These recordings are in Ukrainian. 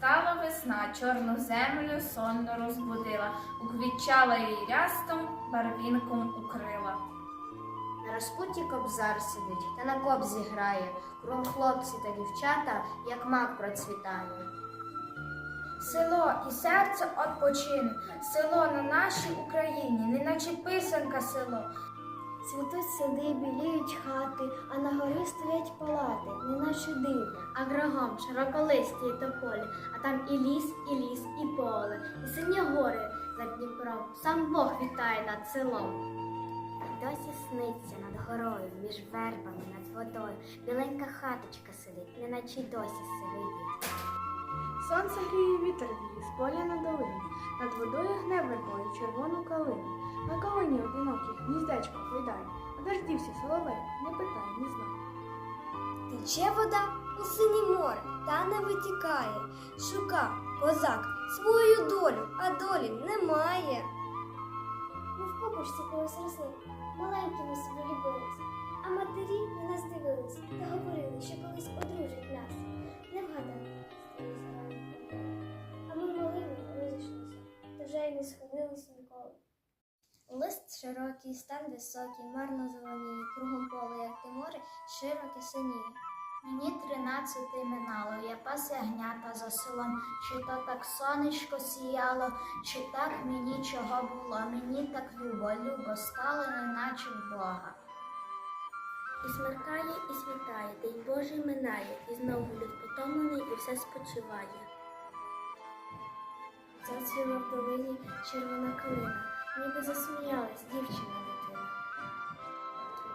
Стала весна, чорну землю сонно розбудила, уквітчала її рястом, барвінком укрила. На розпутті кобзар сидить та на кобзі грає. Кругом хлопці та дівчата, як мак процвітає. Село і серце odpoчине, село на нашій Україні, неначе писанка село. Цвітуть сади, біліють хати, а на горі стоять палати, неначе диво. А кругом широколисті і тополі, а там і ліс, і ліс, і поле, і сині гори за Дніпром. Сам Бог вітає над селом. Досі сниться над горою, між вербами над водою. Біленька хаточка сидить, неначе й досі сивить. Сонце гріє вітер віє з поля водою гне червону калину. На калині одинокій гніздечко а де соловей, не питай, не знаю. Тече вода у синє море, та не витікає. Шука, козак, свою долю, а долі немає. Ми в копушці колись росли, маленькими собі любились, а матері на нас дивились та говорили, що не сходилися ніколи. Лист широкий, стан високий, марно зеленіє, кругом поле, як те море, широке синіє. Мені тринадцяти минало, я пас ягнята за селом, чи то так сонечко сіяло, чи так мені чого було, мені так любо, любо стало, неначе в Бога. І смеркає, і світає, День Божий минає, і знову люд потомлений і все спочиває. Зацвіла в долині червона калина, ніби засміялась дівчина дитина.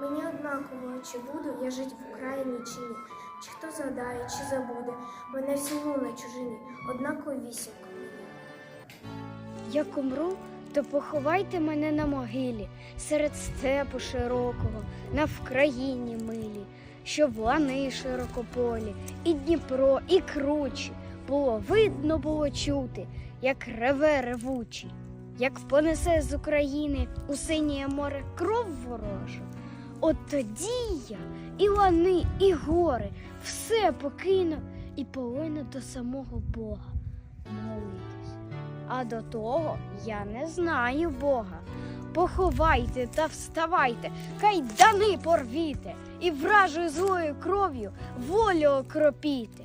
Мені однаково, чи буду я жить в Україні чи ні, чи хто згадає, чи забуде, мене всі на чужині, однаково вісімка мені. Як умру, то поховайте мене на могилі. Серед степу широкого, на Вкраїні милі, щоб лани широкополі, і Дніпро, і кручі. Було видно було чути, як реве ревучий, як понесе з України у синє море кров ворожу. От тоді я і лани, і гори все покину і полину до самого Бога молитись. А до того я не знаю Бога. Поховайте та вставайте, кайдани порвіте, і вражою злою кров'ю волю окропіте.